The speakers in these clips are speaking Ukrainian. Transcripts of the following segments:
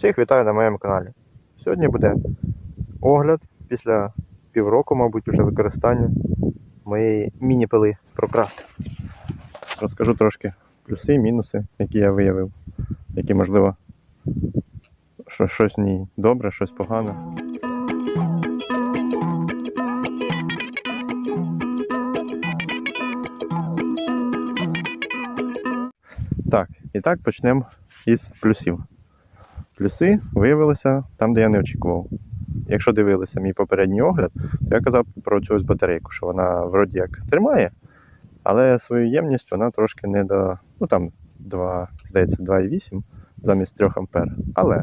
Всіх вітаю на моєму каналі. Сьогодні буде огляд після півроку, мабуть, уже використання моєї міні-пили ProCraft. Розкажу трошки плюси, мінуси, які я виявив, які, можливо, що щось в ній добре, щось погане. Так, і так почнемо із плюсів. Плюси виявилися там, де я не очікував. Якщо дивилися мій попередній огляд, то я казав про цю ось батарейку, що вона вроді як тримає, але свою ємність вона трошки не до. Ну там 2, здається, 2,8 замість 3 ампер. Але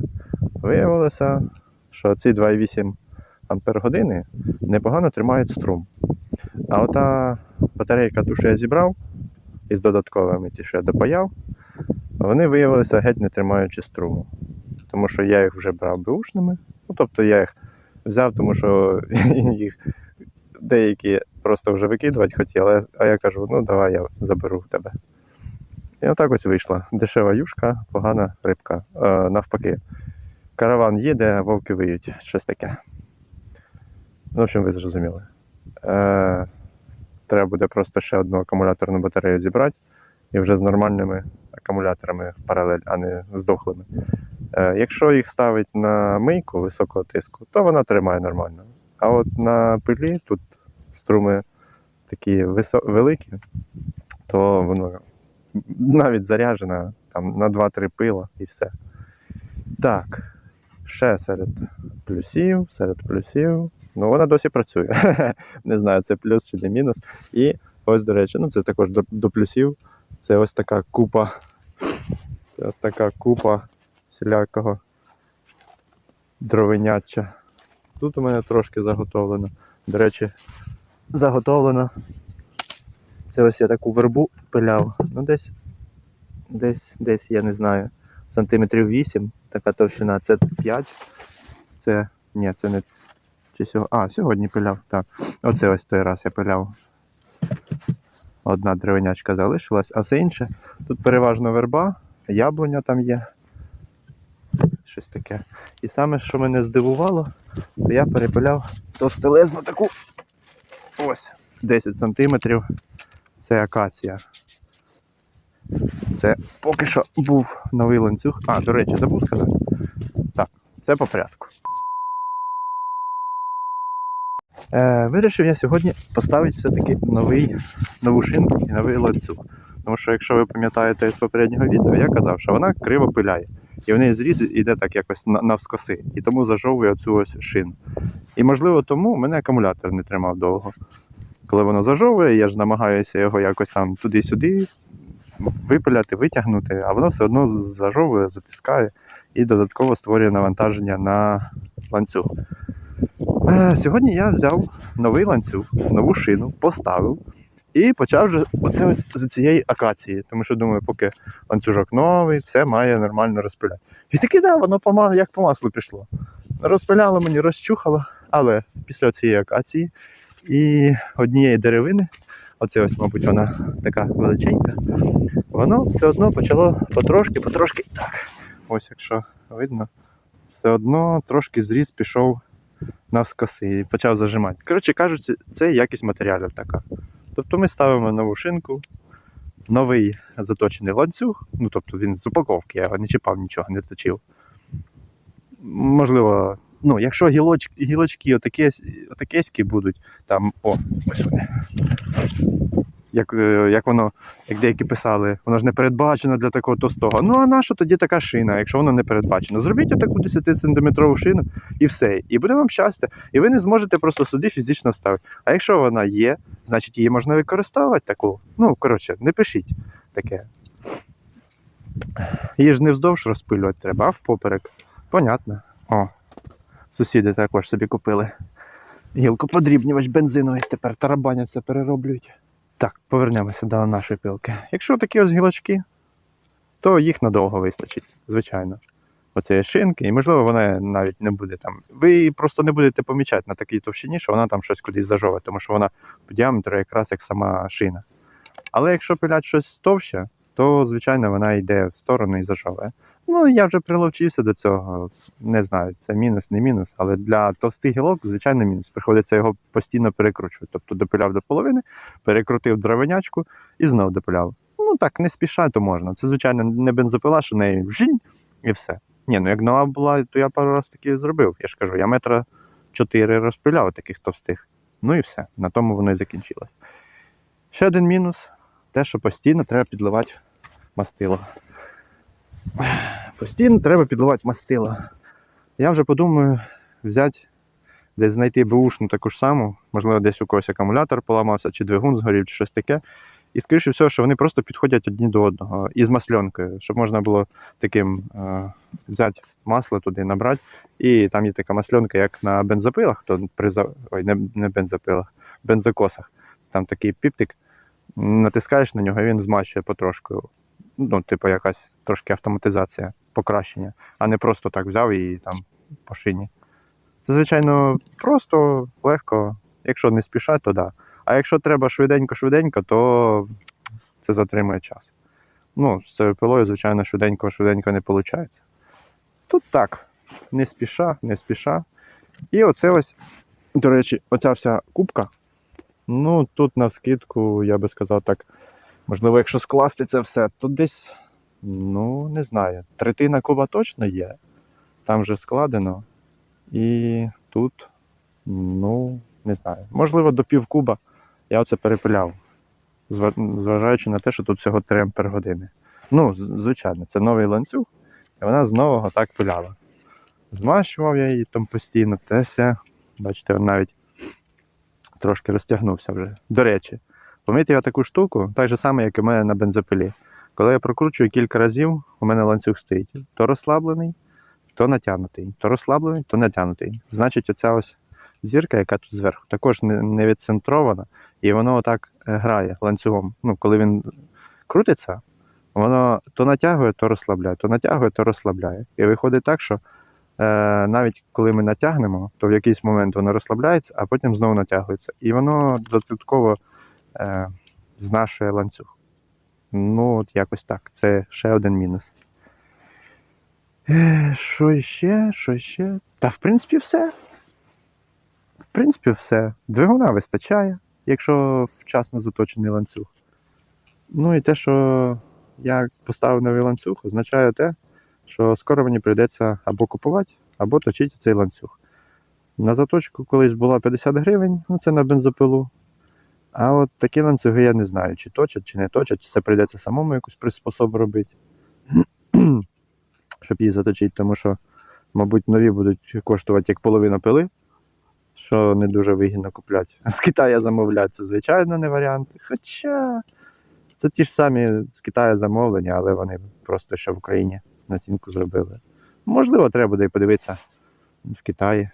виявилося, що ці 2,8 ампер години непогано тримають струм. А ота батарейка, ту, що я зібрав із додатковими, ті, що я допаяв, вони виявилися геть не тримаючи струму. Тому що я їх вже брав беушними. Ну, тобто я їх взяв, тому що їх деякі просто вже викидувати хотіли, а я кажу, ну давай я заберу в тебе. І отак ось вийшла. Дешева юшка, погана рибка. Е, навпаки. Караван їде, вовки виють. Щось таке. Ну, в общем, ви зрозуміли. Е, треба буде просто ще одну акумуляторну батарею зібрати і вже з нормальними акумуляторами в паралель, а не з дохлими. Е, Якщо їх ставить на мийку високого тиску, то вона тримає нормально. А от на пилі тут струми такі великі, то воно навіть заряджена там, на 2-3 пила і все. Так, ще серед плюсів, серед плюсів. Ну, вона досі працює. Не знаю, це плюс чи не мінус. І ось, до речі, ну це також до, до плюсів. Це ось така купа. Це ось така купа всілякого дровиняча. Тут у мене трошки заготовлено. До речі, заготовлено. Це ось я таку вербу пиляв. Ну десь, десь, десь, я не знаю, сантиметрів 8, така товщина, це 5. Це. Ні, це не. Чи сьогодні. А, сьогодні пиляв. Так. Оце ось той раз я пиляв. Одна деревенячка залишилась, а все інше. Тут переважно верба, яблуня там є. Щось таке. І саме, що мене здивувало, то я перепиляв товстелезну таку ось 10 сантиметрів. Це акація. Це поки що був новий ланцюг. А, до речі, забув сказати. Так, все по порядку. Е, вирішив я сьогодні поставити все-таки нову шинку і новий ланцюг. Тому що, якщо ви пам'ятаєте з попереднього відео, я казав, що вона криво пиляє. І в неї зріз іде так якось навскоси. І тому зажовує цю ось шину. І можливо тому мене акумулятор не тримав довго. Коли воно зажовує, я ж намагаюся його якось там туди-сюди випиляти, витягнути, а воно все одно зажовує, затискає і додатково створює навантаження на ланцюг. Е, Сьогодні я взяв новий ланцюг, нову шину, поставив і почав вже оце ось з цієї акації, тому що думаю, поки ланцюжок новий, все має нормально розпиляти. І таки, да, воно по, як по маслу пішло. Розпиляло мені, розчухало, але після цієї акації і однієї деревини, оце ось, мабуть, вона така величенька, воно все одно почало потрошки, потрошки. Так, ось якщо видно, все одно трошки зріз пішов навскоси і почав зажимати. Коротше кажучи, це якість матеріалів така. Тобто ми ставимо нову шинку, новий заточений ланцюг, ну тобто він з упаковки, я його не чіпав, нічого не точив. Можливо, ну, якщо гілочки, гілочки отакеські будуть, там, о, ось вони. Як, е, як воно, як деякі писали, воно ж не передбачено для такого товстого. Ну а на що тоді така шина, якщо воно не передбачено? Зробіть таку 10-сантиметрову шину і все. І буде вам щастя. І ви не зможете просто сюди фізично вставити. А якщо вона є, значить її можна використовувати таку. Ну, коротше, не пишіть таке. Її ж не вздовж розпилювати треба, а впоперек. Понятно. О, сусіди також собі купили. Гілкоподрібнювач бензиновий, тепер тарабаняться, перероблюють. Так, повернемося до нашої пилки. Якщо такі ось гілочки, то їх надовго вистачить, звичайно. Оцієї шинки, і можливо вона навіть не буде там. Ви просто не будете помічати на такій товщині, що вона там щось кудись зажове, тому що вона по діаметру якраз як сама шина. Але якщо пилять щось товще, то звичайно вона йде в сторону і зажовує. Ну, я вже приловчився до цього. Не знаю, це мінус, не мінус, але для товстих гілок, звичайно, мінус. Приходиться його постійно перекручувати. Тобто допиляв до половини, перекрутив дровинячку і знов допиляв. Ну так, не спіша, то можна. Це, звичайно, не бензопила, що неї вжінь і все. Ні, ну як нова була, то я пару разів таки зробив. Я ж кажу, я метра чотири розпиляв таких товстих. Ну і все. На тому воно і закінчилось. Ще один мінус те, що постійно треба підливати мастило. Постійно треба підливати мастило. Я вже подумаю взяти, десь знайти бушну таку ж саму, можливо, десь у когось акумулятор поламався, чи двигун згорів, чи щось таке. І скоріше всього, що вони просто підходять одні до одного із масленкою, щоб можна було таким е, взяти масло туди, набрати. І там є така масленка, як на бензопилах, то при ой, не, не бензопилах, бензокосах. Там такий піптик, натискаєш на нього, він змащує потрошку. Ну, типу, якась трошки автоматизація, покращення, а не просто так взяв і там по шині. Це, звичайно, просто, легко. Якщо не спішать, то да. А якщо треба швиденько-швиденько, то це затримує час. Ну, з цією пилою, звичайно, швиденько-швиденько не виходить. Тут так, не спіша, не спіша. І оце ось, до речі, оця вся кубка. Ну, тут на скидку, я би сказав так, можливо, якщо скласти це все, то десь, ну, не знаю, третина куба точно є. Там вже складено. І тут, ну, не знаю. Можливо, до пів куба я оце перепиляв, зважаючи на те, що тут всього 3 ампер години. Ну, звичайно, це новий ланцюг, і вона з нового так пиляла. Змащував я її там постійно, теся. Бачите, він навіть трошки розтягнувся вже. До речі, помітив я таку штуку, так же саме, як і в мене на бензопилі. Коли я прокручую кілька разів, у мене ланцюг стоїть то розслаблений, то натягнутий, то розслаблений, то натягнутий. Значить, оця ось зірка, яка тут зверху, також не, відцентрована, і воно отак е, грає ланцюгом. Ну, коли він крутиться, воно то натягує, то розслабляє, то натягує, то розслабляє. І виходить так, що е, навіть коли ми натягнемо, то в якийсь момент воно розслабляється, а потім знову натягується. І воно додатково е, знашує ланцюг. Ну, от якось так. Це ще один мінус. Е, Що ще? Що ще? Та в принципі все. В принципі, все. Двигуна вистачає, якщо вчасно заточений ланцюг. Ну і те, що я поставив новий ланцюг, означає те, що скоро мені прийдеться або купувати, або точити цей ланцюг. На заточку колись була 50 гривень, ну це на бензопилу. А от такі ланцюги я не знаю, чи точать, чи не точать, чи це прийдеться самому якусь приспособу робити, щоб її заточити, тому що, мабуть, нові будуть коштувати як половина пили, що не дуже вигідно купляти. З Китаю замовляти це, звичайно, не варіант. Хоча це ті ж самі з Китаю замовлення, але вони просто ще в Україні націнку зробили. Можливо, треба буде і подивитися в Китаї,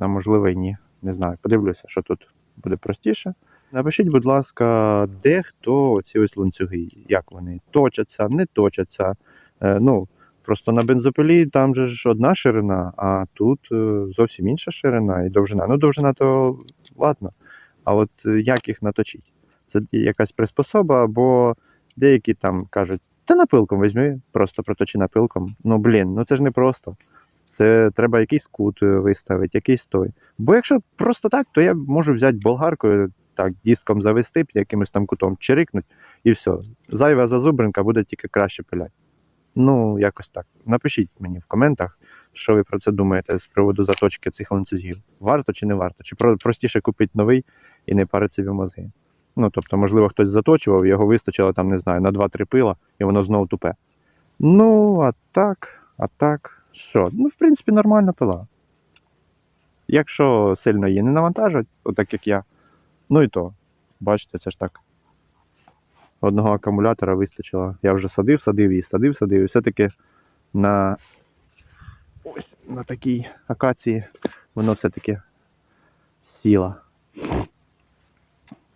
а можливо і ні. Не знаю. Подивлюся, що тут буде простіше. Напишіть, будь ласка, де хто ці ось ланцюги, як вони точаться, не точаться. Е, ну, просто на бензопилі там же ж одна ширина, а тут е, зовсім інша ширина і довжина. Ну, довжина то ладно. А от е, як їх наточити? Це якась приспособа, або деякі там кажуть, та напилком візьми, просто проточи напилком. Ну блін, ну це ж не просто. Це треба якийсь кут виставити, якийсь той. Бо якщо просто так, то я можу взяти болгаркою, так, диском завести, якимось там кутом, чирикнуть і все. Зайва зазубринка буде тільки краще пиляти. Ну, якось так. Напишіть мені в коментах, що ви про це думаєте з приводу заточки цих ланцюгів. Варто чи не варто? Чи простіше купити новий і не парити собі мозги? Ну, тобто, можливо, хтось заточував, його вистачило там, не знаю, на 2-3 пила, і воно знову тупе. Ну, а так, а так, що? Ну, в принципі, нормальна пила. Якщо сильно її не навантажать, отак як я, ну і то, бачите, це ж так. Одного акумулятора вистачило. Я вже садив, садив і садив, садив, і все-таки на на такій акації воно все-таки сіло.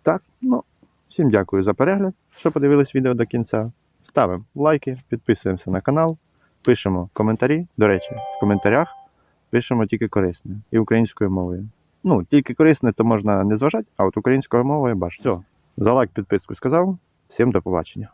Так, ну, всім дякую за перегляд, що подивились відео до кінця. Ставимо лайки, підписуємося на канал, пишемо коментарі. До речі, в коментарях пишемо тільки корисне і українською мовою. Ну, тільки корисне, то можна не зважати, а от українською мовою баш. Все. За лайк, підписку сказав. Всім до побачення.